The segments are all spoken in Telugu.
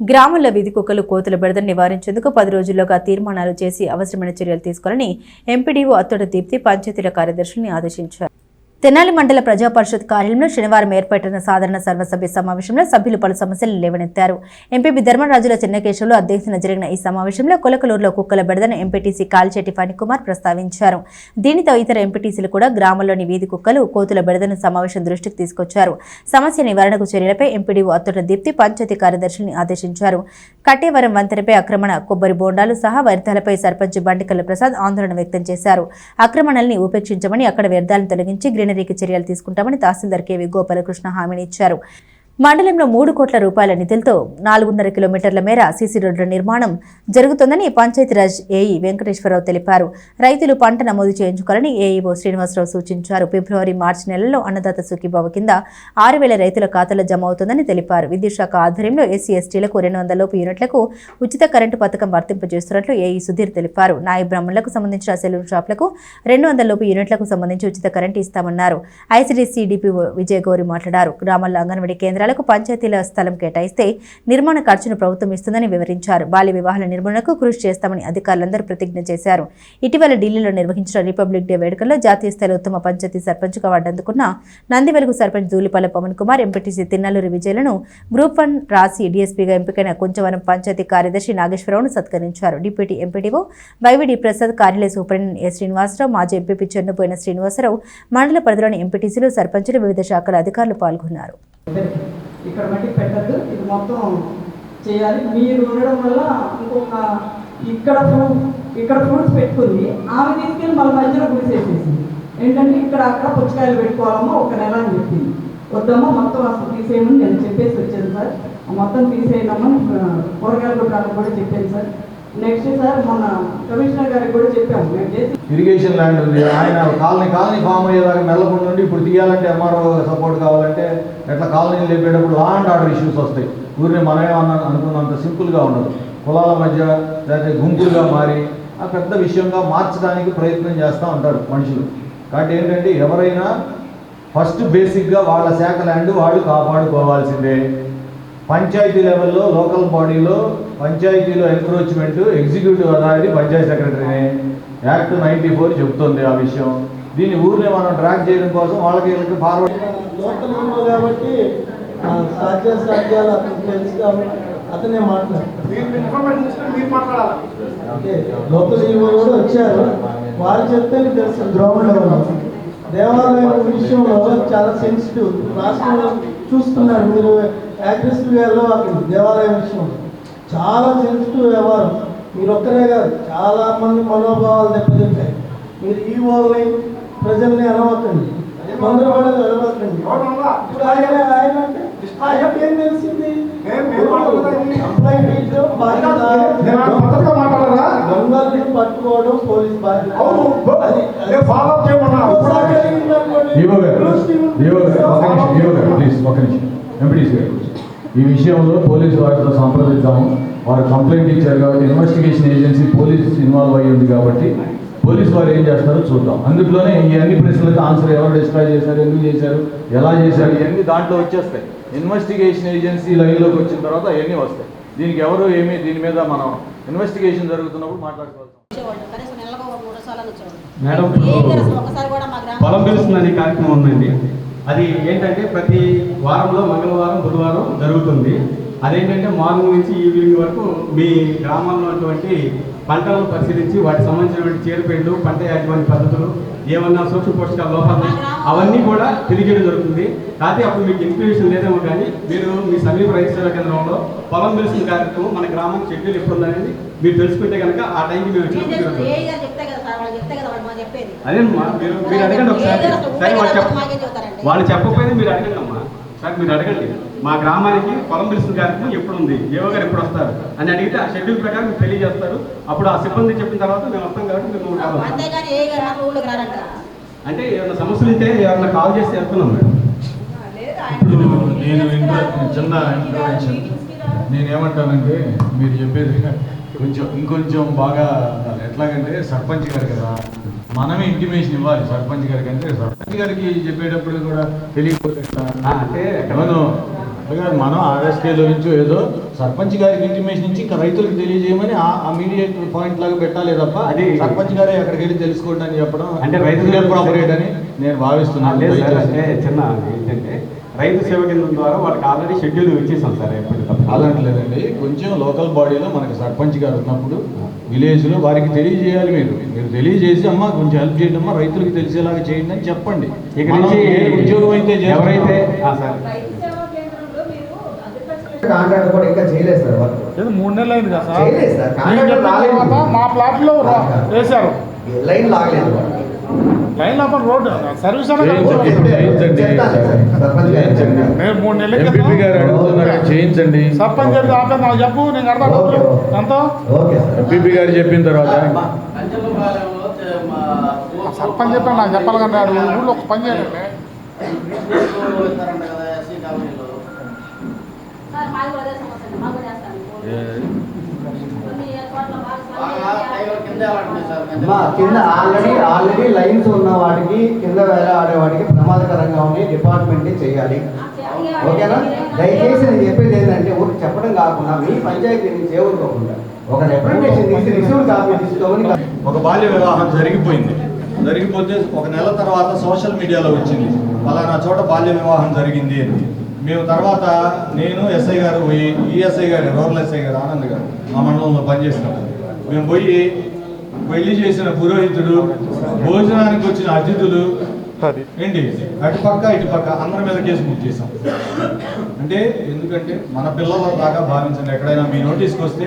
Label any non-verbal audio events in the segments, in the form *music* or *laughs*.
గ్రామంలో వీధి కుక్కలు కోతుల బెడదను నివారించేందుకు పది రోజుల్లోగా తీర్మానాలు చేసి అవసరమైన చర్యలు తీసుకోవాలని ఎంపీడీఓ అత్తోట దీప్తి పంచాయతీల కార్యదర్శుల్ని ఆదేశించారు. తెనాలి మండల ప్రజా పరిషత్ కార్యాలయంలో శనివారం ఏర్పాటైన సాధారణ సర్వసభ్య సమావేశంలో సభ్యులు పలు సమస్యలు లేవనెత్తారు. ఎంపీపీ ధర్మరాజుల చెన్నకేశవులు అధ్యక్షతన జరిగిన ఈ సమావేశంలో కొలకలూరులో కుక్కల బెడదను ఎంపీటీసీ కాల్చెట్టి ఫణికుమార్ ప్రస్తావించారు. దీనితో ఇతర ఎంపీటీసీలు కూడా గ్రామంలోని వీధి కుక్కలు కోతుల బెడదను సమావేశం దృష్టికి తీసుకొచ్చారు. సమస్య నివారణకు చర్యలపై ఎంపీడీఓ అత్తుట దీప్తి పంచాయతీ కార్యదర్శిని ఆదేశించారు. కట్టేవరం వంతెనపై ఆక్రమణ కొబ్బరి బోండాలు సహా వ్యర్థాలపై సర్పంచ్ బండికల్ల ప్రసాద్ ఆందోళన వ్యక్తం చేశారు. ఆక్రమణల్ని ఉపేక్షించమని అక్కడ వ్యర్థాలను తొలగించి గ్రీనరీకి చర్యలు తీసుకుంటామని తహసీల్దార్ కేవీ గోపాలకృష్ణ హామీని ఇచ్చారు. మండలంలో మూడు కోట్ల రూపాయల నిధులతో నాలుగున్నర కిలోమీటర్ల మేర సీసీ రోడ్ల నిర్మాణం జరుగుతుందని పంచాయతీరాజ్ ఏఈ వెంకటేశ్వరరావు తెలిపారు. రైతులు పంట నమోదు చేయించుకోవాలని ఏఈఓ శ్రీనివాసరావు సూచించారు. ఫిబ్రవరి మార్చి నెలలో అన్నదాత సుఖీబాబు కింద ఆరు వేల రైతుల ఖాతాలో జమ అవుతుందని తెలిపారు. విద్యుత్ శాఖ ఆధ్వర్యంలో ఎస్సీ ఎస్టీలకు రెండు వందల లోపు యూనిట్లకు ఉచిత కరెంటు పథకం వర్తింపజేస్తున్నట్లు ఏఈ సుధీర్ తెలిపారు. నాయ బ్రాహ్మణులకు సంబంధించిన సెలూన్ షాపులకు రెండు వందల లోపు యూనిట్లకు సంబంధించి ఉచిత కరెంటు ఇస్తామన్నారు. ఐసీడీసీ డిపిఓ విజయ గౌరి మాట్లాడారు. గ్రామాల్లో అంగన్వాడీ కేంద్రాలకు పంచాయతీల స్థలం కేటాయిస్తే నిర్మాణ ఖర్చును ప్రభుత్వం ఇస్తుందని వివరించారు. బాల్య వివాహాల నిర్మూలనకు కృషి చేస్తామని అధికారులందరూ ప్రతిజ్ఞ చేశారు. ఇటీవల ఢిల్లీలో నిర్వహించిన రిపబ్లిక్ డే వేడుకల్లో జాతీయ స్థాయిలో ఉత్తమ పంచాయతీ సర్పంచ్ అవార్డు అందుకున్న నందివెలుగు సర్పంచ్ దూలిపల్ల పవన్ కుమార్ ఎంపీటీసీ తిన్నలూరి విజయలను గ్రూప్ వన్ రాసి డీఎస్పీగా ఎంపికైన కుంచవరం పంచాయతీ కార్యదర్శి నాగేశ్వరరావును సత్కరించారు. డిప్యూటీ ఎంపీడీఓ వైవిడి ప్రసాద్ కార్యాలయ సూపరింటెండెంట్ ఎస్ శ్రీనివాసరావు మాజీ ఎంపీపీ చెన్నుపోయిన శ్రీనివాసరావు మండల పరిధిలోని ఎంపీటీసీలు సర్పంచులు వివిధ శాఖల అధికారులు పాల్గొన్నారు. ఇక్కడ మట్టి పెట్టద్దు ఇది మొత్తం చేయాలి. మీరు ఉండడం వల్ల ఇంకొక ఇక్కడ ఫ్రూట్ ఇక్కడ ఫ్రూట్స్ పెట్టుకుంది. ఆమె తీసుకెళ్ళి మళ్ళీ మధ్యలో గుడిసేసేసింది ఏంటంటే ఇక్కడ అక్కడ పుచ్చకాయలు పెట్టుకోవాలమ్మా ఒక నెల అని చెప్పింది. వద్దమ్మా మొత్తం అసలు తీసేయమని నేను చెప్పేసి వచ్చాను సార్. ఆ మొత్తం తీసేయడమ్మని కూరగాయలు దుకాణం కూడా చెప్పాను సార్. నెక్స్ట్ సార్ కమిషనర్ గారికి కూడా చెప్పాము. మేము చేసి ఇరిగేషన్ ల్యాండ్ ఉంది. ఆయన కాలనీ కాలనీ ఫామ్ అయ్యేదాకా మెల్లకుండా నుండి ఇప్పుడు తీయాలంటే ఎంఆర్ఓ సపోర్ట్ కావాలంటే ఎట్లా కాలనీలు లేపేటప్పుడు లా అండ్ ఆర్డర్ ఇష్యూస్ వస్తాయి. ఊరిని మనమేమన్నా అనుకున్నంత సింపుల్గా ఉండదు. కులాల మధ్య లేకపోతే గుంపులుగా మారి ఆ పెద్ద విషయంగా మార్చడానికి ప్రయత్నం చేస్తూ ఉంటారు మనుషులు. కాబట్టి ఏంటంటే ఎవరైనా ఫస్ట్ బేసిక్గా వాళ్ళ శాఖ ల్యాండ్ వాళ్ళు కాపాడుకోవాల్సిందే. పంచాయతీ లెవెల్లో లోకల్ బాడీలో పంచాయతీలో ఎంక్రోచ్మెంట్ ఎగ్జిక్యూటివ్ అథారిటీ పంచాయతీ సెక్రటరీనే. యాక్ట్ నైంటీ ఫోర్ చెప్తుంది ఆ విషయం. దీన్ని ఊరిని మనం ట్రాక్ చేయడం కోసం వాళ్ళకి వీళ్ళకి ఫార్వర్డ్ లోకల్ కాబట్టి ఆ, సాధ్య సాధ్యాలు అతనికి తెలుసు కాబట్టి అతనే ఓకే లోకల్ హీరో కూడా వచ్చారు. వారు చెప్తే తెలుసు గ్రౌండ్ లెవెల్ దేవాలయం విషయంలో చాలా సెన్సిటివ్ రాష్ట్రంలో చూస్తున్నారు మీరు. అగ్రెసివ్గా వెళ్ళవాలి దేవాలయం విషయంలో చాలా సెన్సిటివ్ వ్యవహారం. మీరు ఒక్కరే కాదు చాలా మంది మనోభావాలు దెబ్బతింటాయి. మీరు ఈ వాళ్ళని ప్రజల్ని అనవకండి తొందరపడి వెళ్ళవకండి ఎవరన్నా? ఇప్పుడు ఆయన ఆయన అంటే ఆయనకి ఏం తెలిసింది దొంగల్ని పట్టుకోవడం పోలీస్ బాధ్యత. ప్లీజ్ ఒక నిమిషం ఎంపీటీసీ గారు ఈ విషయంలో పోలీసు వారితో సంప్రదిద్దాము. వారు కంప్లైంట్ ఇచ్చారు కాబట్టి ఇన్వెస్టిగేషన్ ఏజెన్సీ పోలీస్ ఇన్వాల్వ్ అయ్యి ఉంది కాబట్టి పోలీసు వారు ఏం చేస్తారో చూద్దాం. అందులోనే ఈ అన్ని ప్రశ్నలకు ఆన్సర్ ఎవరు డిస్క్రైబ్ చేశారు ఎందుకు చేశారు ఎలా చేశారు ఇవన్నీ దాంట్లో వచ్చేస్తాయి. ఇన్వెస్టిగేషన్ ఏజెన్సీ లైన్లోకి వచ్చిన తర్వాత అవన్నీ వస్తాయి. దీనికి ఎవరు ఏమి దీని మీద మనం ఇన్వెస్టిగేషన్ జరుగుతున్నప్పుడు మాట్లాడుకోవాలి మేడం, పొలం పిలుస్తుందని కార్యక్రమం ఉందండి. అది ఏంటంటే ప్రతి వారంలో మంగళవారం బుధవారం జరుగుతుంది. అదేంటంటే మార్నింగ్ నుంచి ఈవినింగ్ వరకు మీ గ్రామంలో ఉన్నటువంటి పంటలను పరిశీలించి వాటికి సంబంధించినటువంటి చీరపేళ్ళు పంట యాజమాన్య పద్ధతులు ఏమన్నా సూక్ష్మ పోషకాల లోపాలు అవన్నీ కూడా తెలియజేయడం జరుగుతుంది. కాకపోతే అప్పుడు మీకు ఇన్ఫర్మేషన్ లేదేమో కానీ మీరు మీ సమీప రైతు సేవా కేంద్రంలో పొలం పిలుస్తున్న కార్యక్రమం మన గ్రామానికి షెడ్యూల్ ఎప్పుడు ఉందనేది మీరు తెలుసుకుంటే కనుక ఆ టైంకి మేము అదేమ్మా మీరు మీరు అడగండి ఒకసారి. సరే వాళ్ళు చెప్ప? వాళ్ళు చెప్పకపోయినా మీరు అడగండి అమ్మా సార్ మీరు అడగండి. మా గ్రామానికి పొలం పిలుస్తున్న కార్యక్రమం ఎప్పుడు ఉంది ఏవో గారు ఎప్పుడు వస్తారు? అని అడిగితే ఆ షెడ్యూల్ ప్రకారం మీకు తెలియజేస్తారు. అప్పుడు ఆ సిబ్బంది చెప్పిన తర్వాత మేము వస్తాం కాబట్టి మేము అంటే ఏమైనా సమస్యలు ఉంటే ఎవరైనా కాల్ చేసి వెళ్తున్నాం మేడం. ఇప్పుడు నేను చిన్న ఇంటర్వెన్షన్ నేనేమంటానంటే మీరు చెప్పేది *laughs* కొంచెం ఇంకొంచెం బాగా. ఎట్లాగంటే సర్పంచ్ గారు కదా మనమే ఇంటిమేషన్ ఇవ్వాలి సర్పంచ్ గారికి అంటే సర్పంచ్ గారికి చెప్పేటప్పుడు కూడా తెలియకపోతే అంటే మనం ఆర్ఎస్కేలో నుంచి ఏదో సర్పంచ్ గారికి ఇంటిమేషన్ ఇచ్చి ఇంకా రైతులకు తెలియజేయమని ఆ- మీడియేట్ పాయింట్ లాగా పెట్టాలి తప్ప అది- సర్పంచ్ గారే అక్కడికి వెళ్ళి తెలుసుకోండి అని చెప్పడం అంటే రైతులు అప్రోప్రియేట్ అని నేను భావిస్తున్నాను. చిన్న ఏంటంటే రైతు సేవ కేంద్రం ద్వారా వాళ్ళకి ఆల్రెడీ షెడ్యూల్ ఇచ్చేసాం సార్ అలాంటిలేదండి కొంచెం లోకల్ బాడీలో మనకి సర్పంచ్ గారు ఉన్నప్పుడు విలేజ్లో వారికి తెలియజేయాలి మీరు. మీరు తెలియజేసి అమ్మా కొంచెం హెల్ప్ చేయండి అమ్మా రైతులకు తెలిసేలాగా చేయండి అని చెప్పండి. ఇక నుంచి ఉద్యోగం అయితే ఎవరైతే కాంట్రాక్ట్ కూడా ఇంకా చేయలేదు సార్ మూడు నెలలు అయింది కదా సార్. మా ప్లాట్లో రా- వేశారు. లైన్ లాగలేదు. లైన్ లోపల రోడ్డు. సర్వీస్. నేను మూడు నెలల చేయించండి. సర్పంచ్ గారు ఆపే నాకు చెప్పు నేను కడతా ఎంతో ఓకే సార్. ఎంపీపీ గారు చెప్పిన తర్వాత. సర్పంచ్ చెప్పాను నాకు చెప్పాలి కానీ ఊళ్ళో ఒక పని చేయాలండి సార్ మాది కూడా అదే సమస్య అండి. మాకు కూడా చేస్తాను కొన్ని చోట్ల బాగా అమ్మా కింద ఆల్రెడీ ఆల్రెడీ లైన్స్ ఉన్న వాటికి కింద వేరే ఆడే వాటికి ప్రమాదకరంగా ఉన్నాయి డిపార్ట్మెంట్ చేయాలి. ఓకేనా? దయచేసి నేను చెప్పేది ఏంటంటే ఊరికి చెప్పడం కాకుండా మీ పంచాయతీ నుంచి ఏమనుకోకుండా ఒక రిప్రజెంటేషన్ తీసి రిసీవ్ కాపీ తీసుకోమని ఒక బాల్య వివాహం జరిగిపోయింది. జరిగిపోతే ఒక నెల తర్వాత సోషల్ మీడియాలో వచ్చింది. ఫలానా చోట బాల్య వివాహం జరిగింది అని. మేము తర్వాత నేను ఎస్ఐ గారు పోయి ఈ ఎస్ఐ గారు రూరల్ ఎస్ఐ గారు ఆనంద్ గారు మా మండలంలో పనిచేసినప్పుడు. మేము పోయి పెళ్ళి చేసిన పురోహితుడు భోజనానికి వచ్చిన అతిథులు ఏంటి? అటు పక్క ఇటు పక్క అందరి మీద కేసు బుక్ చేసాం అంటే ఎందుకంటే మన పిల్లల దాకా భావించండి. ఎక్కడైనా మీ నోటీస్కి వస్తే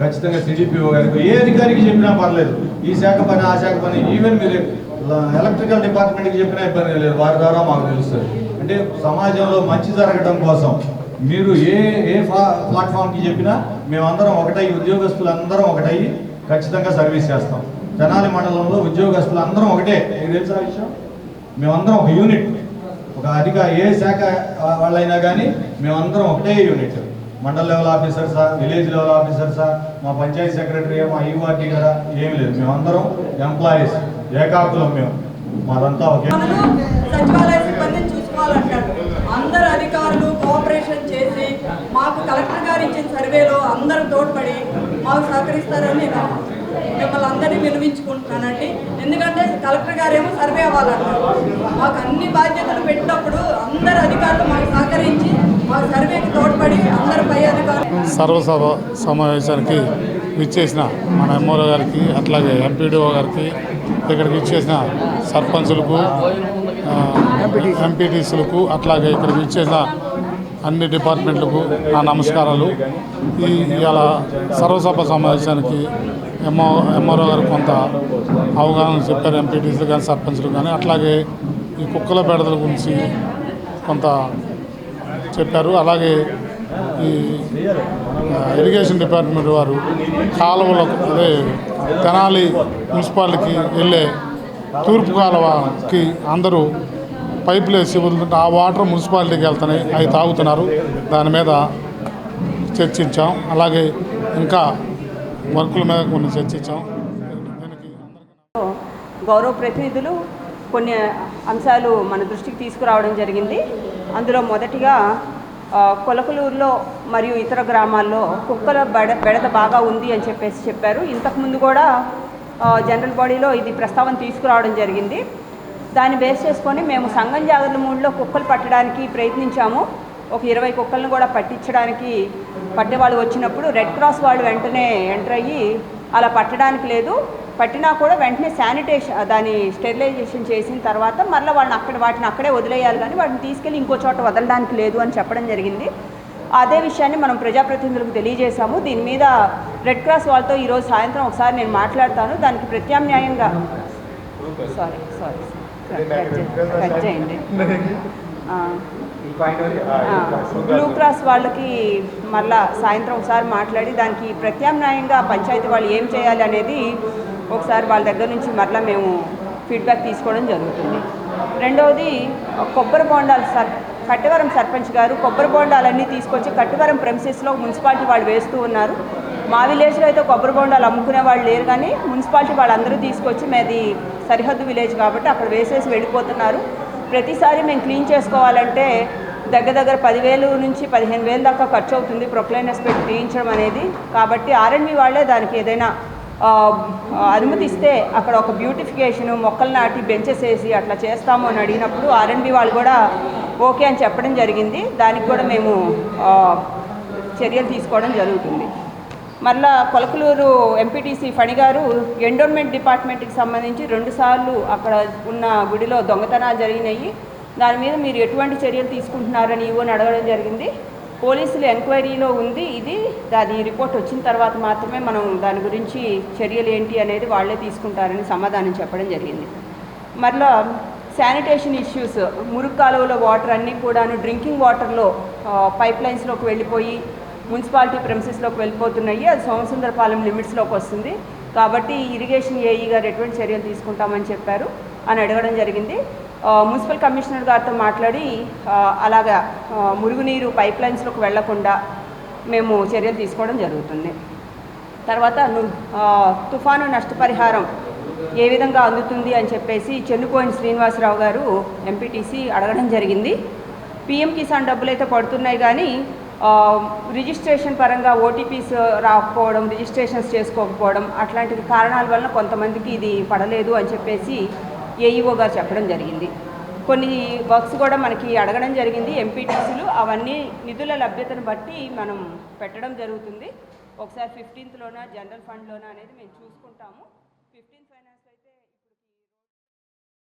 ఖచ్చితంగా సిడిపిఓ గారికి ఏ అధికారికి చెప్పినా పర్లేదు. ఈ శాఖ పని ఆ శాఖ పని ఈవెన్ మీరు ఎలక్ట్రికల్ డిపార్ట్మెంట్కి చెప్పినా ఇబ్బంది లేదు. వారి ద్వారా మాకు తెలుస్తుంది. అంటే సమాజంలో మంచి జరగడం కోసం మీరు ఏ ఏ ప్లాట్ఫామ్కి చెప్పినా మేమందరం ఒకటై ఉద్యోగస్తులు అందరం ఒకటై ఖచ్చితంగా సర్వీస్ చేస్తాం. తెనాలి మండలంలో ఉద్యోగస్తులు అందరం ఒకటే. మీకు తెలుసా విషయం? మేమందరం ఒక యూనిట్. ఒక అధిక ఏ శాఖ వాళ్ళైనా కానీ మేమందరం ఒకటే యూనిట్. మండల్ లెవెల్ ఆఫీసర్సా విలేజ్ లెవెల్ ఆఫీసర్సా మా పంచాయతీ సెక్రటరీ మా ఈవార్టీ కదా ఏమి లేదు. మేమందరం ఎంప్లాయీస్ ఏకాకులం మేము. మాదంతా ఒకే. సచివాలయ సిబ్బందిని చూసుకోవాలంటారు. అందరు అధికారులు కోఆపరేషన్ చేసి మాకు కలెక్టర్ గారు ఇచ్చిన సర్వేలో అందరూ తోడ్పడి మాకు సహకరిస్తారని నేను మిమ్మల్ని అందరినీ వినిపించుకుంటున్నానండి ఎందుకంటే కలెక్టర్ గారేమో సర్వే అవ్వాలన్నారు. మాకు అన్ని బాధ్యతలు పెట్టినప్పుడు అందరు అధికారులు మాకు సహకరించి మాకు సర్వేకి తోడ్పడి అందరు పై అధికారులు సర్వసభ సమావేశానికి విచ్చేసిన మన ఎంఓఓ గారికి అట్లాగే ఎంపీడీఓ గారికి ఇక్కడికి ఇచ్చేసిన సర్పంచులకు ఎంపీటీసీలకు అట్లాగే ఇక్కడికి ఇచ్చేసిన అన్ని డిపార్ట్మెంట్లకు నా నమస్కారాలు. ఈ ఇవాళ సర్వసభ సమావేశానికి ఎంఓ ఎంఆర్ఓ గారు కొంత అవగాహన చెప్పారు ఎంపీటీసీలు కానీ సర్పంచులు కానీ అట్లాగే ఈ కుక్కల బెడదల గురించి కొంత చెప్పారు. అలాగే ఈ ఇరిగేషన్ డిపార్ట్మెంట్ వారు కాలువలకు అదే తెనాలి మున్సిపాలిటీకి వెళ్ళే తూర్పు కాలువకి అందరూ పైపులు వేసి వదులుతుంటే ఆ వాటర్ మున్సిపాలిటీకి వెళ్తున్నాయి. అవి తాగుతున్నారు. దాని మీద చర్చించాం. అలాగే ఇంకా వర్కుల మీద కొన్ని చర్చించాం. గౌరవ ప్రతినిధులు కొన్ని అంశాలు మన దృష్టికి తీసుకురావడం జరిగింది. అందులో మొదటిగా కొలకలూరులో మరియు ఇతర గ్రామాల్లో కుక్కల బెడ బెడత బాగా ఉంది అని చెప్పేసి చెప్పారు. ఇంతకుముందు కూడా జనరల్ బాడీలో ఇది ప్రస్తావన తీసుకురావడం జరిగింది. దాన్ని బేస్ చేసుకొని మేము సంఘం జాగ్రత్త మూడులో కుక్కలు పట్టడానికి ప్రయత్నించాము. ఒక ఇరవై కుక్కలను కూడా పట్టించడానికి పట్టేవాళ్ళు వచ్చినప్పుడు రెడ్ క్రాస్ వాళ్ళు వెంటనే ఎంటర్ అయ్యి అలా పట్టడానికి లేదు. పట్టినా కూడా వెంటనే శానిటేషన్ దాని స్టెరిలైజేషన్ చేసిన తర్వాత మళ్ళీ వాళ్ళని అక్కడ వాటిని అక్కడే వదిలేయాలి కానీ వాటిని తీసుకెళ్ళి ఇంకో చోట వదలడానికి లేదు అని చెప్పడం జరిగింది. అదే విషయాన్ని మనం ప్రజాప్రతినిధులకు తెలియజేశాము. దీని మీద రెడ్ క్రాస్ వాళ్ళతో ఈరోజు సాయంత్రం ఒకసారి నేను మాట్లాడతాను. దానికి ప్రత్యామ్నాయంగా సారీ సారీ. కట్ చేయండి. *laughs* బ్లూ క్రాస్ వాళ్ళకి మళ్ళా సాయంత్రం ఒకసారి మాట్లాడి దానికి ప్రత్యామ్నాయంగా పంచాయతీ వాళ్ళు ఏం చేయాలి అనేది ఒకసారి వాళ్ళ దగ్గర నుంచి మరలా మేము ఫీడ్బ్యాక్ తీసుకోవడం జరుగుతుంది. రెండవది కొబ్బరి బోండాలు సర్ కట్టవరం సర్పంచ్ గారు కొబ్బరి బోండాలన్నీ తీసుకొచ్చి కట్టవరం ప్రెమిసెస్లో మున్సిపాలిటీ వాళ్ళు వేస్తూ ఉన్నారు. మా విలేజ్లో అయితే కొబ్బరి బొండాలు అమ్ముకునే వాళ్ళు లేరు కానీ మున్సిపాలిటీ వాళ్ళందరూ తీసుకొచ్చి మాది సరిహద్దు విలేజ్ కాబట్టి అక్కడ వేసేసి వెళ్ళిపోతున్నారు. ప్రతిసారి మేము క్లీన్ చేసుకోవాలంటే దగ్గర దగ్గర పదివేలు నుంచి పదిహేను వేలు దాకా ఖర్చు అవుతుంది ప్రొక్లైనర్స్ పెట్టి తీయించడం అనేది. కాబట్టి ఆర్ఎండ్బి వాళ్ళే దానికి ఏదైనా అనుమతిస్తే అక్కడ ఒక బ్యూటిఫికేషన్ మొక్కలు నాటి బెంచెస్ వేసి అట్లా చేస్తాము అని అడిగినప్పుడు ఆర్ఎండ్బి వాళ్ళు కూడా ఓకే అని చెప్పడం జరిగింది. దానికి కూడా మేము చర్యలు తీసుకోవడం జరుగుతుంది. మరలా కొలకలూరు ఎంపీటీసీ ఫణి గారు ఎండోన్మెంట్ డిపార్ట్మెంట్కి సంబంధించి రెండుసార్లు అక్కడ ఉన్న గుడిలో దొంగతనాలు జరిగినాయి. దాని మీద మీరు ఎటువంటి చర్యలు తీసుకుంటున్నారని ఈవోని అడగడం జరిగింది. పోలీసులు ఎంక్వైరీలో ఉంది. ఇది దాని రిపోర్ట్ వచ్చిన తర్వాత మాత్రమే మనం దాని గురించి చర్యలు ఏంటి అనేది వాళ్ళే తీసుకుంటారని సమాధానం చెప్పడం జరిగింది. మరలా శానిటేషన్ ఇష్యూస్ మురుగు కాలువలో వాటర్ అన్నీ కూడాను డ్రింకింగ్ వాటర్లో పైప్ లైన్స్లోకి వెళ్ళిపోయి మున్సిపాలిటీ ప్రెమిసెస్లోకి వెళ్ళిపోతున్నాయి. అది సోమసుందరపాలెం లిమిట్స్లోకి వస్తుంది. కాబట్టి ఇరిగేషన్ ఏఈ గారు ఎటువంటి చర్యలు తీసుకుంటామని చెప్పారు అని అడగడం జరిగింది. మున్సిపల్ కమిషనర్ గారితో మాట్లాడి అలాగా మురుగునీరు పైప్ లైన్స్లోకి వెళ్ళకుండా మేము చర్యలు తీసుకోవడం జరుగుతుంది. తర్వాత తుఫాను నష్టపరిహారం ఏ విధంగా అందుతుంది అని చెప్పేసి చెన్నుకోని శ్రీనివాసరావు గారు ఎంపీటీసీ అడగడం జరిగింది. పిఎం కిసాన్ డబ్బులు అయితే పడుతున్నాయి కానీ రిజిస్ట్రేషన్ పరంగా ఓటీపీస్ రాకపోవడం రిజిస్ట్రేషన్స్ చేసుకోకపోవడం అట్లాంటి కారణాల వలన కొంతమందికి ఇది పడలేదు అని చెప్పేసి ఏఈఓ గారు చెప్పడం జరిగింది. కొన్ని వర్క్స్ కూడా మనకి అడగడం జరిగింది. ఎంపీటీసీలు అవన్నీ నిధుల లభ్యతను బట్టి మనం పెట్టడం జరుగుతుంది. ఒకసారి ఫిఫ్టీన్త్లోన జనరల్ ఫండ్లోన అనేది మేము చూసుకుంటాము.